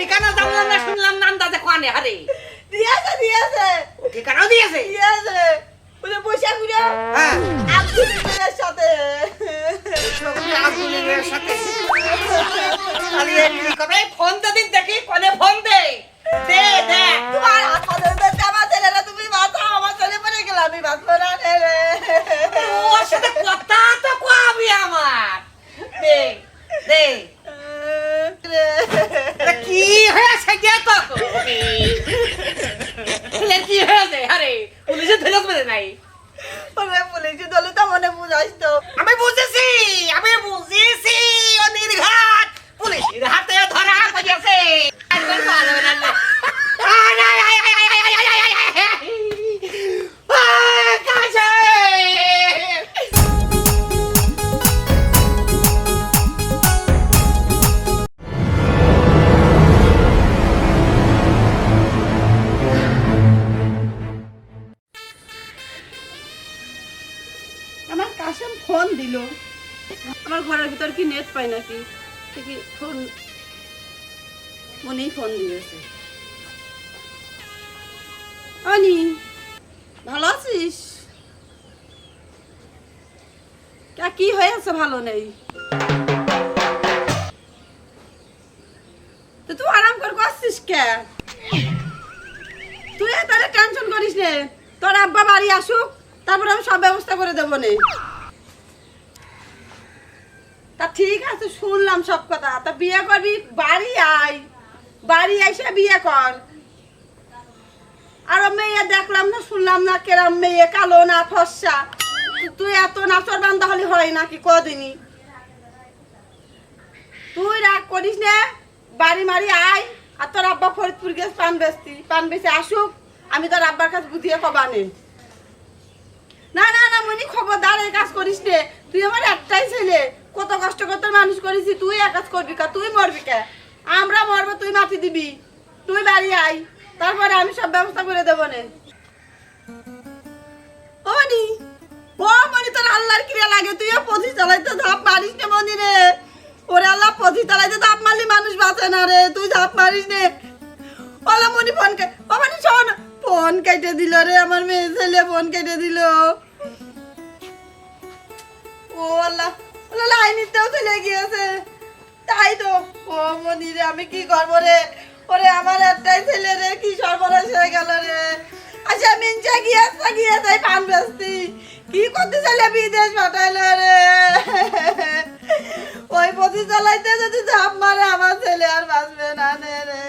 আমি কেন জানলাম না শুনলাম না আন্দাজে কোয়ানে হারে দিয়েছে দিয়েছে। ঠিকানাও দিয়েছে? দিয়েছে। ওই যে পয়সা হ্যাঁ। আব্দুলের সাথে। সাথে। করে ফোন তো দিন দেখি কোনে ফোন দে দে দে। তোমার হাত হাতে ধরতে আমার ছেলেরা তুমি বাঁচাও আমার ছেলে পড়ে গেল আমি বাঁচবো না রে এত ছেলের কি হয়েছে? আরে পুলিশে ধরে নাই পুলিশে ধরে তো মনে বুঝাইতো কাশেম ফোন দিল। আমার ঘরের ভিতর কি নেট পাই নাকি? কি ফোন? মনেই ফোন দিয়েছে অনি, ভালো আছিস? কি হয়েছে ভালো নেই? তো তুই আরাম করে করছিস কে? তুই তাহলে টেনশন করিস নে। তোর আব্বা বাড়ি আসুক, তারপর আমি সব ব্যবস্থা করে দেবো নে। তা ঠিক আছে, শুনলাম সব কথা। তা বিয়ে করবি? বাড়ি আয়। বাড়ি এসে বিয়ে কর। আর মেয়ে দেখলাম না, শুনলাম না, কেরাম মেয়ে, কালো না, ফর্সা। তুই এত নাচর বান্ধা হলে হয় নাকি কদিনই? তুই রাগ করিস নে। বাড়ি মারি আয়। আর তোর আব্বা ফরিদপুর গেছে, পান বেচতি। পান বেচে আসুক। আমি তোর আব্বার কাছে বুঝিয়ে কবানে না না না মনি খবরদার এই কাজ করিস নে। তুই আমার একটাই ছেলে। কত কষ্ট করতে মানুষ করেছি, তুই এক কাজ করবি কা, তুই মরবি কে? আমরা মরবো, তুই মাটি দিবি। তুই বাড়ি আয়, তারপরে আমি সব ব্যবস্থা করে দেবো নে। ধাপ আল্লাহ ধাপ মারলি মানুষ বাঁচে না রে, তুই ধাপ মনি ফোন ও শোন, ফোন কেটে দিল রে আমার মেয়ে ছেলে, ফোন কেটে দিল। ও আল্লাহ। লাইনিতেও চলে গিয়েছে। তাই তো, ও মনি রে, আমি কি করব রে? ওরে, আমার একটাই ছেলে রে, কি সর্বনাশ হয়ে গেল রে। আচ্ছা মিনচা গিয়েছে গিয়ে তাই পান বেচতি। কি করতে চাইলে বিদেশ পাঠাইলো রে? ওই পথে চালাইতে যদি ঝাপ মারে, আমার ছেলে আর বাঁচবে না নে রে।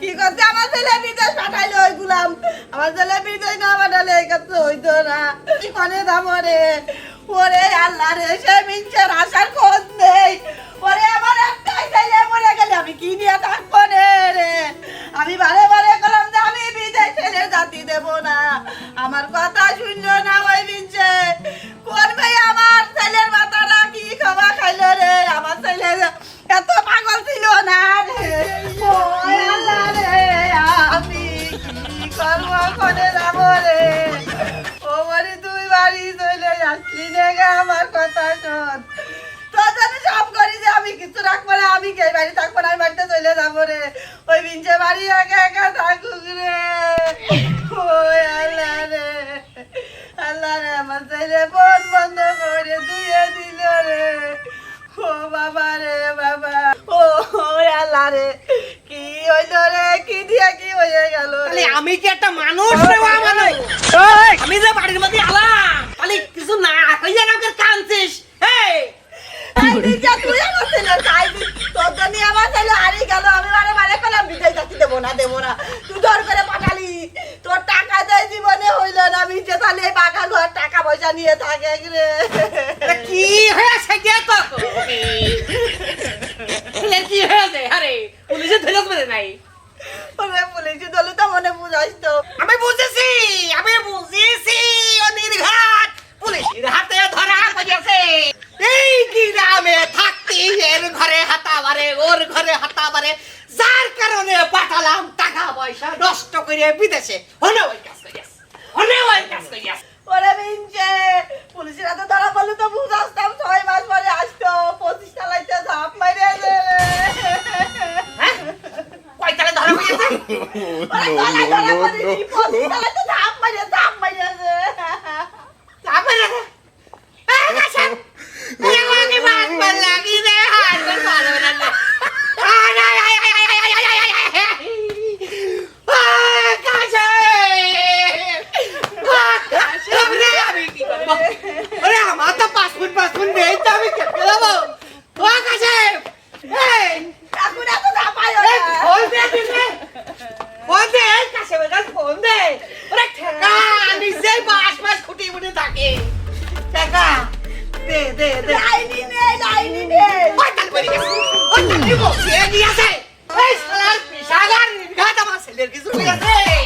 কি করতে? আমার ছেলে বিদেশ পাঠাইলো ওই গুলাম। আমার ছেলে বিদেশ না পাঠালে এই কাছে হইতো না। কি কনে দাম রে? ওরে আল্লাহ রে সে মিনচার আসার খোঁজ নেই। ওরে আমার একটাই ছেলে মরে গেলে আমি কি নিয়ে থাকব রে রে? আমি বারে বারে করলাম যে আমি বিদেশ ছেলে জাতি দেব না। আমার কথা শুনলো না ওই মিনছে। আমি কি একটা মানুষ রে মানুষ আমি যে বাড়ির মধ্যে আলাম। তাহলে কিছু না কইয়া আমাকে কানছিস এই। এই দিনটা তুই আমার তাই তোর জন্য আমার ছেলে হারিয়ে গেল। আমি মানে মানে পেলাম বিদায় যাচ্ছি দেবো না দেবো না। তুই ধর করে পাঠালি তোর টাকা দেয় জীবনে হইল না আমি তাহলে পাকা ঘর টাকা পয়সা নিয়ে থাকে রে। কি হয়েছে গে তো? কি হয়েছে? আরে পুলিশে ধরে নাই। পুলিশে ধরলে তো মনে বুঝাইস তো আমি โน้ตโน้ตโน้ตโน้ตอะไรจะถามไปเดี๋ถามไปเดี๋ยถามไปเดี๋ยวอะนะฉันยังว่าที่บ้านเป็นแหลกที่แม่หายกันก่อนเลยนั่นแหละอ่าได้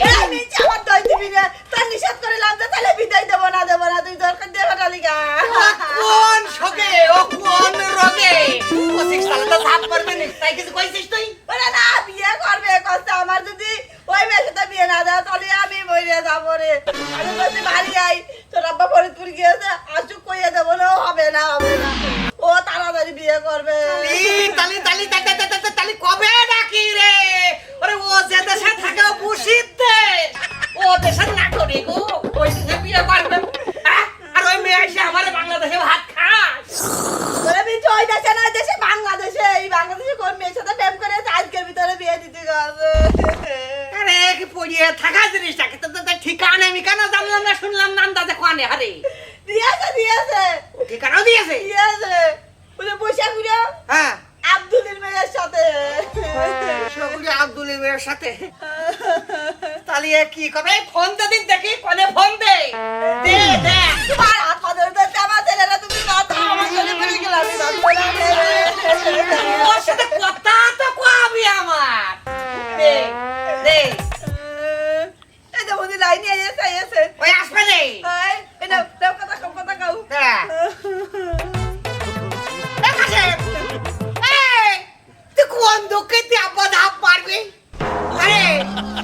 আমার নিচে আমার যদি ওই মেয়ের সাথে বিয়ে না দেয় তাহলে আমি মরে যাব রে আমি বলছি বাড়ি আই তোর আব্বা ফরিদপুর গিয়েছে আসুক কইয়ে দেবো না হবে না হবে না। ও তাড়াতাড়ি বিয়ে করবে। তালি তালি তালি তালি কবে ডাকি রে? ওরে ও যে দেশে থাকে ও বুসিত দেশ ও দেশের নাগরিক ও ওই দেশে বিয়ে করবে। আর ওই মেয়ে এসে আমার বাংলাদেশে ভাত খাস ওরে বিচু ওই দেশে না দেশে বাংলাদেশে। এই বাংলাদেশে কোন মেয়ের সাথে প্রেম করে আজকের ভিতরে বিয়ে দিতে গেছে আরে কি পড়িয়ে থাকা জিনিসটা? কিন্তু তো ঠিকানা আমি কেন জানলাম না শুনলাম নাম দাদা কোয়ানে হারে দিয়েছে দিয়েছে। ঠিকানাও দিয়েছে দিয়েছে বলে বৈশাখ হ্যাঁ। আব্দুলের মেয়ের সাথে। সগুলি আব্দুল ইমের সাথে। তাহলে কি করে ফোন তো দিন দেখি কোনে ফোন দে। কোন দুঃখে তুই আব্বা ধাপ মারবি আরে,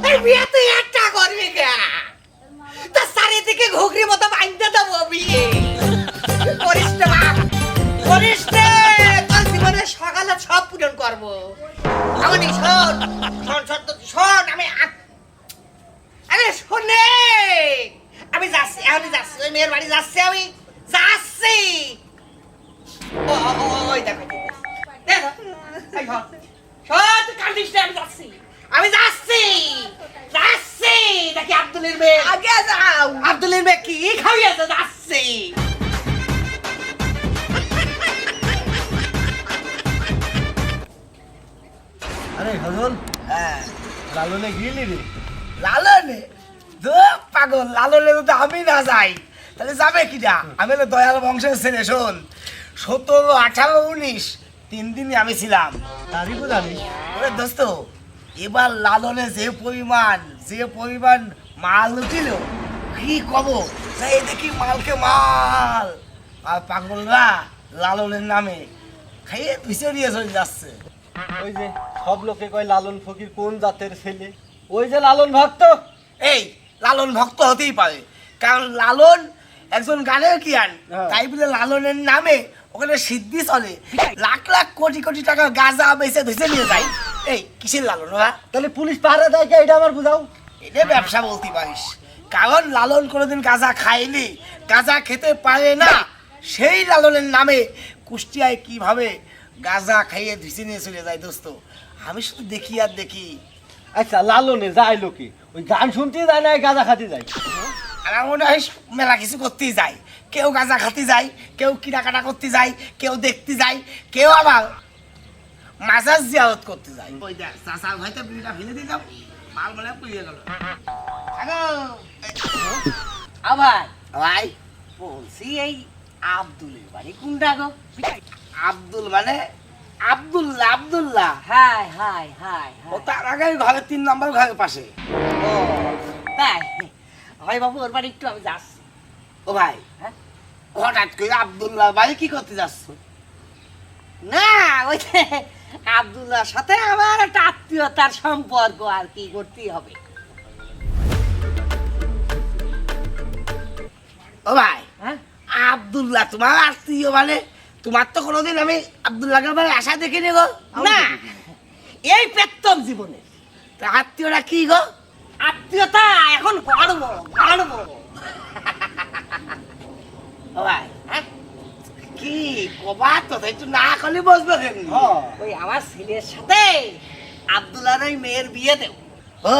এই বিয়ে তুই একটা করবি কে? তা চারিদিকে ঘুগরি মতো বাঁধতে দেবো বিয়ে। করিস না বাপ করিস তোর জীবনে সকালে সব পূরণ করব। আমি শোন শোন শোন শোন, আমি আরে, শোনে আমি যাচ্ছি আমি যাচ্ছি, ওই মেয়ের বাড়ি যাচ্ছি আমি, যাচ্ছি। ওই দেখো দেখো। শোন কান্দিস না আমি যাচ্ছি। আমি যাচ্ছি। যাচ্ছি। দেখি আব্দুলের মেয়ে। আগে যাও। আব্দুলের মেয়ে কি খাইয়েছে? যাচ্ছি। আরে হজল হ্যাঁ। লালনে গিয়েলি রে? লালনে? তো পাগল। লালনে যদি আমি না যাই তাহলে যাবে কিনা আমি হলো দয়াল বংশের ছেলে শোন। সতেরো আঠারো উনিশ তিন দিনই আমি ছিলাম। তারিখও জানিস ওরে দোস্ত এবার লালনে যে পরিমাণ যে পরিমাণ মাল উঠিল কি কব? এই দেখি মালকে মাল। আর পাগলরা লালনের নামে খাইয়ে ধুইছে নিয়ে চলে যাচ্ছে। ওই যে সব লোকে কয় লালন ফকির কোন জাতের ছেলে? ওই যে লালন ভক্ত। এই লালন ভক্ত হতেই পারে। কারণ লালন একজন গানের কিয়ান হ্যাঁ। তাই বলে লালনের নামে ওখানে সিদ্ধি চলে। লাখ লাখ কোটি কোটি টাকার গাঁজা বেচে ধুইছে নিয়ে যায়। এই কিসের লালন ওরা? তাহলে পুলিশ পাহারা দেয় এটা আমার বুঝাও। এটা ব্যবসা বলতে পারিস। কারণ লালন কোনোদিন গাঁজা খায়নি। গাঁজা খেতে পারে না। সেই লালনের নামে কুষ্টিয়ায় কীভাবে গাঁজা খাইয়ে ধুইছে নিয়ে চলে যায় দোস্ত? আমি শুধু দেখি আর দেখি। আচ্ছা লালনে যায় লোকে। ওই গান শুনতে যায় না গাঁজা খাতে যায়? আমার মনে হয় মেলা কিছু করতেই যায়। কেউ গাঁজা খাতে যায় কেউ কেনাকাটা করতে যায় কেউ দেখতে যায় কেউ আবার মাজাজ জিয়ারত করতে যায়। ওই দেখ বিড়িটা ফেলে দিলাম মাল পুড়িয়ে গেল। আবার? ভাই। বলছি এই আব্দুলের বাড়ি কোনটা গো? আব্দুল মানে? Abdullah Abdullah. Hi hi hi ও তার আগে ঘরের তিন নম্বর ঘরের পাশে। ও তাই? হয় বাবু ওর বাড়ি একটু আমি যাচ্ছি। ও ভাই। হ্যাঁ? হঠাৎ করে আব্দুল্লাহ বাড়ি কি করতে যাচ্ছ? না ওই আব্দুল্লাহর সাথে আমার একটা আত্মীয়তার সম্পর্ক আর কি করতেই হবে। ও ভাই হ্যাঁ? আব্দুল্লাহ তোমার আত্মীয় মানে? তোমার তো কোনোদিন আমি আব্দুল্লাহকে মানে আশা দেখিনি গো। না এই প্রেতম জীবনে। আত্মীয়রা কি গো? আত্মীয়তা এখন বাড়বো বাড়বো ও ভাই হ্যাঁ? কি তো একটু না করলে বসবে ওই আমার ছেলের সাথে আব্দুল্লাহর ওই মেয়ের বিয়ে দেব। ও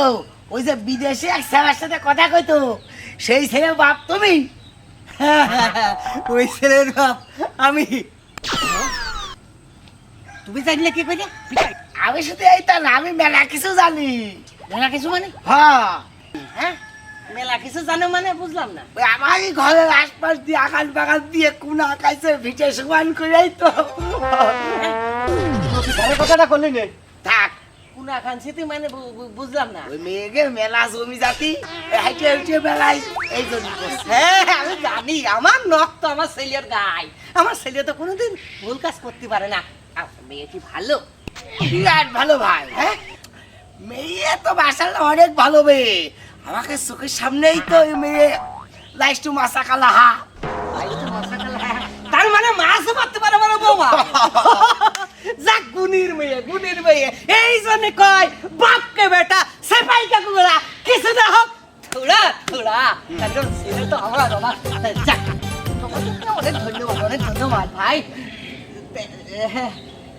ওই যে বিদেশে এক স্যারের সাথে কথা কইতো সেই ছেলের বাপ তুমি? ওই ছেলের বাপ আমি। তুমি জানলে কি কইলে? আমি শুধু এইটা না আমি মেলা কিছু জানি। মেলা কিছু মানে? হ্যাঁ। হ্যাঁ? মেলা কিছু জানো মানে বুঝলাম না। ওই আমারই ঘরের আশপাশ দিয়ে আকাশ বাগান দিয়ে কোন আকাশে ভিটে সমান করেই তো। ঘরের কথাটা করলি নে থাক। কোনা কাঞ্চিতে মানে বু- বু- বুঝলাম না। ওই মেয়েকে মেলা জমি জাতি হাইটে হাইটে বেলায় এই জন্য হ্যাঁ আমি জানি আমার নখ তো আমার ছেলের গায়ে। আমার ছেলে তো কোনোদিন ভুল কাজ করতে পারে না। আর মেয়েটি ভালো? বিরাট ভালো ভাই হ্যাঁ? মেয়ে তো বাসাল অনেক ভালো মেয়ে। আমাকে চোখের সামনেই তো মেয়ে। লাইস্টু মাসা কালা হা তাই তার মানে মাছও মারতে পারে মানে বৌমা। যাক গুনির মেয়ে গুনির মেয়ে। এই জন্য কয় বাপকে বেটা সেপাই কে কুড়া কিছু না হোক। থোড়া থোড়া। কারণ ছেলে তো আমার আমার যাক অনেক ধন্যবাদ অনেক ধন্যবাদ। ভাই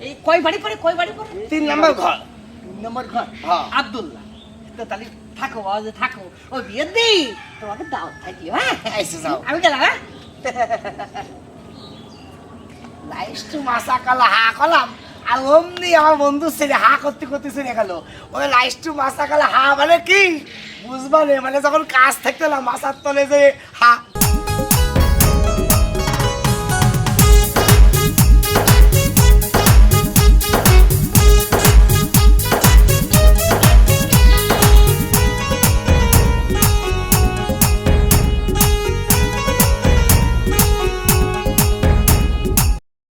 এই কয় বাড়ি পরে কয় বাড়ি পরে? তিন নম্বর ঘর। তিন নম্বর ঘর। হ্যাঁ। আব্দুল্লাহ। তো তাহলে থাকো বাবা থাকো ও বিয়ের দিই তোমাকে দাওয়াত থাকি হ্যাঁ এসে যাও আমি গেলাম হ্যাঁ লাইস্টু মাসা কলা হা কলাম আর অমনি আমার বন্ধু ছেলে হা করতে করতে চলে গেল ওই লাইস্টু মাসা কলা হা মানে কি বুঝবা মানে যখন কাজ থাকতে না মাসার তলে যে হা